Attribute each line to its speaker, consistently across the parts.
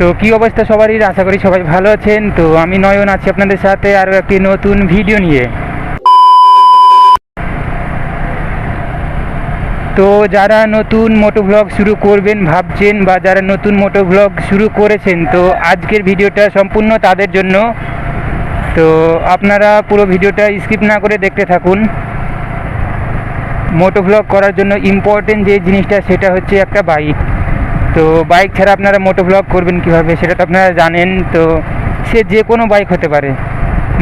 Speaker 1: তো কি অবস্থা সবারই? আশা করি সবাই ভালো আছেন। তো আমি নয়ন আছি আপনাদের সাথে আরও একটি নতুন ভিডিও নিয়ে। তো যারা নতুন মোটো ব্লগ শুরু করবেন ভাবছেন বা যারা নতুন মোটো ব্লগ শুরু করেছেন, তো আজকের ভিডিওটা সম্পূর্ণ তাদের জন্য। তো আপনারা পুরো ভিডিওটা স্কিপ না করে দেখতে থাকুন। মোটো ব্লগ করার জন্য ইম্পর্টেন্ট যে জিনিসটা, সেটা হচ্ছে একটা বাইক। তো বাইক ছাড়া আপনারা মোটো ব্লগ করবেন কীভাবে সেটা তো আপনারা জানেন। তো সে যে কোনো বাইক হতে পারে।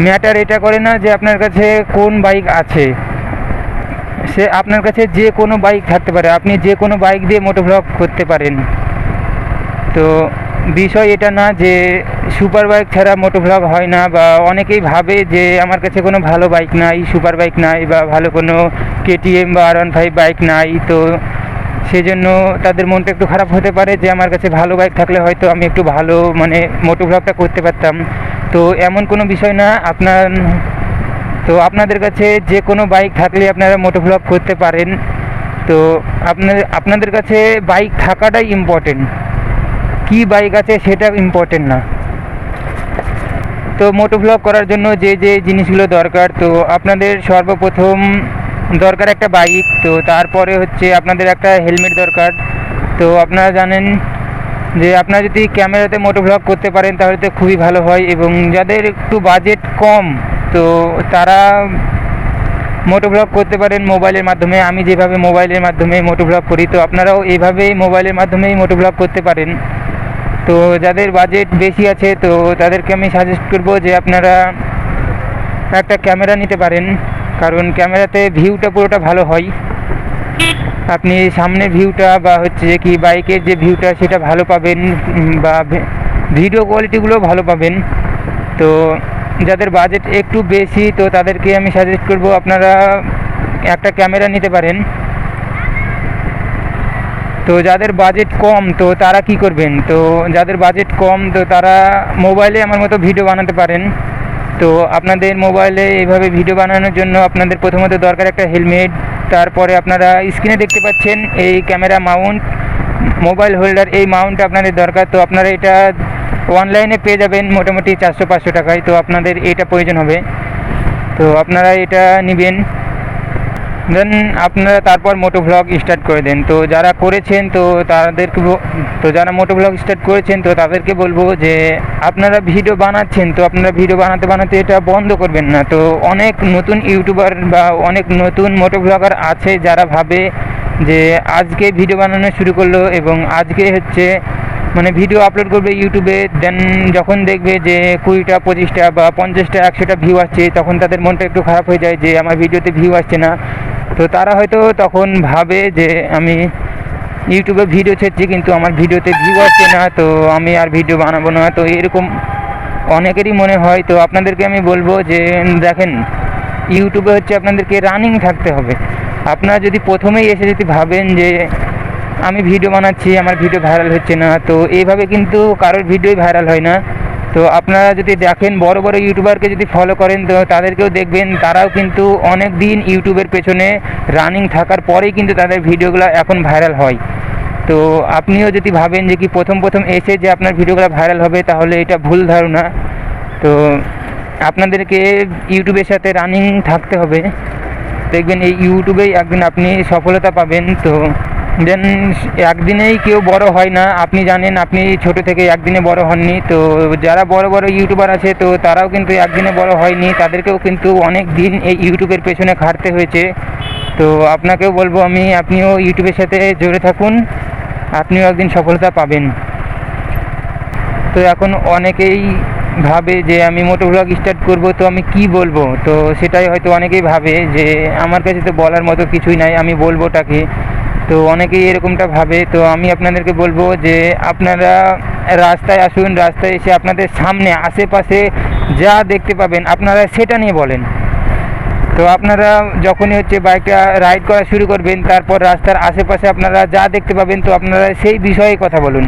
Speaker 1: ম্যাটার এটা করে না যে আপনার কাছে কোন বাইক আছে। সে আপনার কাছে যে কোনো বাইক থাকতে পারে। আপনি যে কোনো বাইক দিয়ে মোটো ব্লগ করতে পারেন। তো বিষয় এটা না যে সুপার বাইক ছাড়া মোটো ব্লগ হয় না বা অনেকেই ভাবে যে আমার কাছে কোনো ভালো বাইক নাই সুপার বাইক নাই বা ভালো কোনো কেটিএম বা আর ওয়ান ফাইভ বাইক নাই। তো সেজন্য তাদের মনটা একটু খারাপ হতে পারে যে আমার কাছে ভালো বাইক থাকলে হয়তো আমি একটু ভালো মানে মোটো ব্লগটা করতে পারতাম। তো এমন কোনো বিষয় না, আপনার, তো আপনাদের কাছে যে কোনো বাইক থাকলে আপনারা মোটো ব্লগ করতে পারেন। তো আপনার, আপনাদের কাছে বাইক থাকাটাই ইম্পর্টেন্ট কি বাইক আছে সেটা ইম্পর্টেন্ট না। তো মোটো ব্লগ করার জন্য যে যে জিনিসগুলো দরকার, তো আপনাদের সর্বপ্রথম দরকার একটা বাইক তো তারপরে হচ্ছে আপনাদের একটা হেলমেট দরকার। তো আপনারা জানেন যে আপনারা যদি ক্যামেরাতে মোটো ব্লগ করতে পারেন, তাহলে তো খুবই ভালো হয় এবং যাদের একটু বাজেট কম, তো তারা মোটো ব্লগ করতে পারেন মোবাইলের মাধ্যমে। আমি যেভাবে মোবাইলের মাধ্যমে মোটো ব্লগ করি, তো আপনারাও এইভাবেই মোবাইলের মাধ্যমেই মোটো ব্লগ করতে পারেন। তো যাদের বাজেট বেশি আছে, তো তাদেরকে আমি সাজেস্ট করব যে আপনারা একটা ক্যামেরা নিতে পারেন। কারণ ক্যামেরাতে ভিউটা পুরোটা ভালো হয়। আপনি সামনের ভিউটা বা হচ্ছে যে কি বাইকের যে ভিউটা সেটা ভালো পাবেন বা ভিডিও কোয়ালিটিগুলো ভালো পাবেন। তো যাদের বাজেট একটু বেশি, তো তাদেরকে আমি সাজেস্ট করব আপনারা একটা ক্যামেরা নিতে পারেন। তো যাদের বাজেট কম, তো তারা কি করবেন? তো যাদের বাজেট কম, তো তারা মোবাইলে আমার মতো ভিডিও বানাতে পারেন। তো আপনাদের মোবাইলে এইভাবে ভিডিও বানানোর জন্য আপনাদের প্রথমত দরকার একটা হেলমেট তারপরে আপনারা স্ক্রিনে দেখতে পাচ্ছেন এই ক্যামেরা মাউন্ট মোবাইল হোল্ডার এই মাউন্ট আপনাদের দরকার। তো আপনারা এটা অনলাইনে পেয়ে যাবেন মোটামুটি চারশো পাঁচশো টাকায়। তো আপনাদের এটা প্রয়োজন হবে। তো আপনারা এটা নেবেন। দেন আপনারা তারপর মোটো ভ্লগ স্টার্ট করে দেন। তো যারা করেছেন, তো তাদেরকে তো যারা মোটো ভ্লগ স্টার্ট করেছেন, তো তাদেরকে বলব যে, আপনারা ভিডিও বানাচ্ছেন, তো আপনারা ভিডিও বানাতে বানাতে এটা বন্ধ করবেন না। তো অনেক নতুন ইউটিউবার বা অনেক নতুন মোটো ভ্লগার আছে যারা ভাবে যে, আজকে ভিডিও বানানো শুরু করল এবং আজকে হচ্ছে মানে ভিডিও আপলোড করবে ইউটিউবে দেন যখন দেখবে যে, কুড়িটা, পঁচিশটা বা পঞ্চাশটা, একশোটা ভিউ আসছে, তখন তাদের মনটা একটু খারাপ হয়ে যায় যে, আমার ভিডিওতে ভিউ আসছে না। তো তারা হয়তো তখন ভাবে যে আমি ইউটিউবে ভিডিও ছেড়ছি, কিন্তু আমার ভিডিওতে ভিউ আসছে না, তো আমি আর ভিডিও বানাবো না। তো এরকম অনেকেরই মনে হয়, তো আপনাদেরকে আমি বলব যে, দেখেন, ইউটিউবে হচ্ছে আপনাদেরকে রানিং থাকতে হবে। আপনারা যদি প্রথমেই এসে যদি ভাবেন যে, আমি ভিডিও বানাচ্ছি, আমার ভিডিও ভাইরাল হচ্ছে না, তো এইভাবে কিন্তু কারোর ভিডিওই ভাইরাল হয় না। তো আপনারা যদি দেখেন বড় বড় ইউটিউবারকে যদি ফলো করেন, তো তাদেরকেও দেখবেন, তারাও কিন্তু অনেক দিন ইউটিউবের পেছনে রানিং থাকার পরেই কিন্তু তাদের ভিডিওগুলো এখন ভাইরাল হয়। তো আপনিও যদি ভাবেন যে কি প্রথম প্রথম এসে যে আপনার ভিডিওগুলো ভাইরাল হবে, তাহলে এটা ভুল ধারণা। তো আপনাদেরকে ইউটিউবের সাথে রানিং থাকতে হবে। দেখবেন এই ইউটিউবেই একদিন আপনি সফলতা পাবেন, তো দেন একদিনেই কেউ বড় হয় না। আপনি জানেন, আপনি ছোট থেকে একদিনে বড় হননি। তো যারা বড় বড় ইউটিউবার আছে, তো তারাও কিন্তু একদিনে বড় হয়নি। তাদেরকেও কিন্তু অনেক দিন এই ইউটিউবের পেছনে খাটতে হয়েছে। তো আপনাকেও বলব আমি, আপনিও ইউটিউবের সাথে জড়ে থাকুন। আপনিও একদিন সফলতা পাবেন। তো এখন অনেকেই ভাবে যে আমি মোটো ব্লগ স্টার্ট করব, তো আমি কি বলব? তো সেটাই হয়তো অনেকেই ভাবে যে আমার কাছে তো বলার মতো কিছুই নাই, আমি বলবোটাকে। তো অনেকেই এরকমটা ভাবে। তো আমি আপনাদেরকে বলব যে, আপনারা রাস্তায় আসুন, রাস্তায় এসে আপনাদের সামনে, আশেপাশে যা দেখতে পাবেন, আপনারা সেটা নিয়ে বলেন। তো আপনারা যখনই হচ্ছে বাইকটা রাইড করা শুরু করবেন, তারপর রাস্তার আশেপাশে আপনারা যা দেখতে পাবেন, তো আপনারা সেই বিষয়ে কথা বলুন।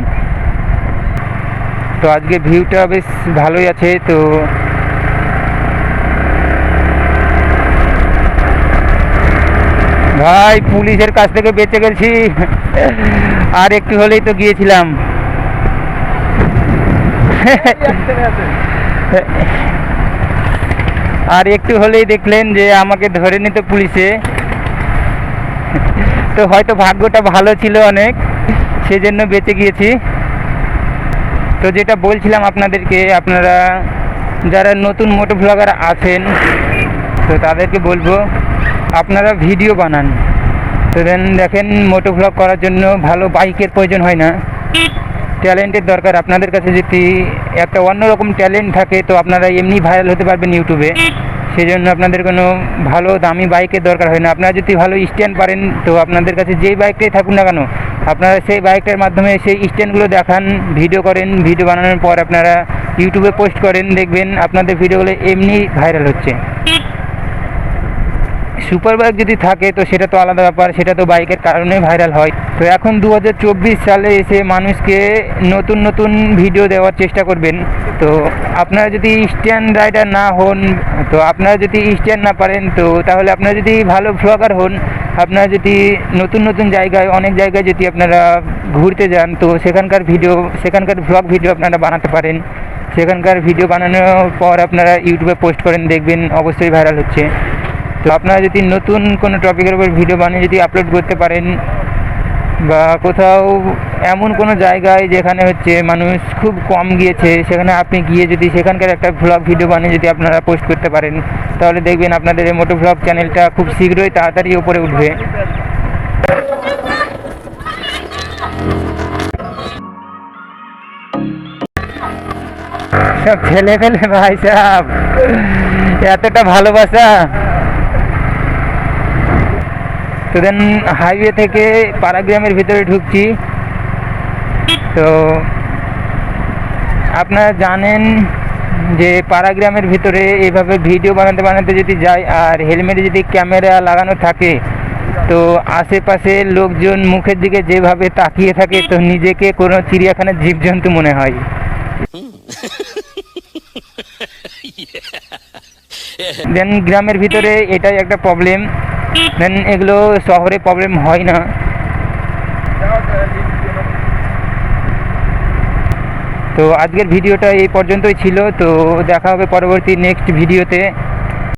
Speaker 1: তো আজকে ভিউটা বেশ ভালোই আছে, তো ভাই, পুলিশের কাছ থেকে বেঁচে গেছি। আর একটু হলেই তো গিয়েছিলাম। আর একটু হলেই দেখলেন যে আমাকে ধরে নিত পুলিশে। তো হয়তো ভাগ্যটা ভালো ছিল অনেক, সেজন্য বেঁচে গিয়েছি। তো যেটা বলছিলাম আপনাদেরকে, আপনারা যারা নতুন মোটো ব্লগার আছেন, তো তাদেরকে বলব আপনারা ভিডিও বানান। তো দেন দেখেন মোটো ভ্লগ করার জন্য ভালো বাইকের প্রয়োজন হয় না। ট্যালেন্টের দরকার। আপনাদের কাছে যদি একটা অন্যরকম ট্যালেন্ট থাকে, তো আপনারা এমনি ভাইরাল হতে পারবেন ইউটিউবে সেই জন্য আপনাদের কোনো ভালো দামি বাইকের দরকার হয় না। আপনারা যদি ভালো স্ট্যান্ড পারেন, তো আপনাদের কাছে যেই বাইকটাই থাকুন না কেন, আপনারা সেই বাইকটার মাধ্যমে সেই স্ট্যান্ডগুলো দেখান ভিডিও করেন ভিডিও বানানোর পর আপনারা ইউটিউবে পোস্ট করেন, দেখবেন আপনাদের ভিডিওগুলো এমনি ভাইরাল হচ্ছে। সুপার বাইক যদি থাকে, তো সেটা তো আলাদা ব্যাপার, সেটা তো বাইকের কারণে ভাইরাল হয়। তো এখন দু হাজার চব্বিশ সালে এসে মানুষকে নতুন নতুন ভিডিও দেওয়ার চেষ্টা করবেন। তো আপনারা যদি স্ট্যান্ড রাইডার না হন, তো আপনারা যদি স্ট্যান্ড না পারেন, তো তাহলে আপনারা যদি ভালো ভ্লগার হন, আপনারা যদি নতুন নতুন জায়গায়, অনেক জায়গায় যদি আপনারা ঘুরতে যান, তো সেখানকার ভিডিও, সেখানকার ভ্লগ ভিডিও আপনারা বানাতে পারেন। সেখানকার ভিডিও বানানোর পর আপনারা ইউটিউবে পোস্ট করেন, দেখবেন অবশ্যই ভাইরাল হচ্ছে। তো আপনারা যদি নতুন কোনো টপিকের উপর ভিডিও বানিয়ে যদি আপলোড করতে পারেন, বা কোথাও এমন কোনো জায়গায় যেখানে হচ্ছে মানুষ খুব কম গিয়েছে, সেখানে আপনি গিয়ে যদি সেখানকার একটা ভ্লগ ভিডিও বানিয়ে যদি আপনারা পোস্ট করতে পারেন, তাহলে দেখবেন আপনাদের এই মোটো ভ্লগ চ্যানেলটা খুব শীঘ্রই তাড়াতাড়ি ওপরে উঠবে। ফেলে ফেলে ভাই সাহেব এতটা ভালোবাসা। তো দেন হাইওয়ে থেকে পাড়াগ্রামের ভিতরে ঢুকছি। তো আপনারা জানেন যে পাড়াগ্রামের ভিতরে এইভাবে ভিডিও বানাতে বানাতে যদি যায় আর হেলমেটে যদি ক্যামেরা লাগানো থাকে তো আশেপাশে লোকজন মুখের দিকে যেভাবে তাকিয়ে থাকে তো নিজেকে কোনো চিড়িয়াখানার জীবজন্তু মনে হয়। দেন গ্রামের ভিতরে এটাই একটা প্রবলেম দেন এগুলো শহরে প্রবলেম হয় না। তো আজকের ভিডিওটা এই পর্যন্তই ছিল। তো দেখা হবে পরবর্তী নেক্সট ভিডিওতে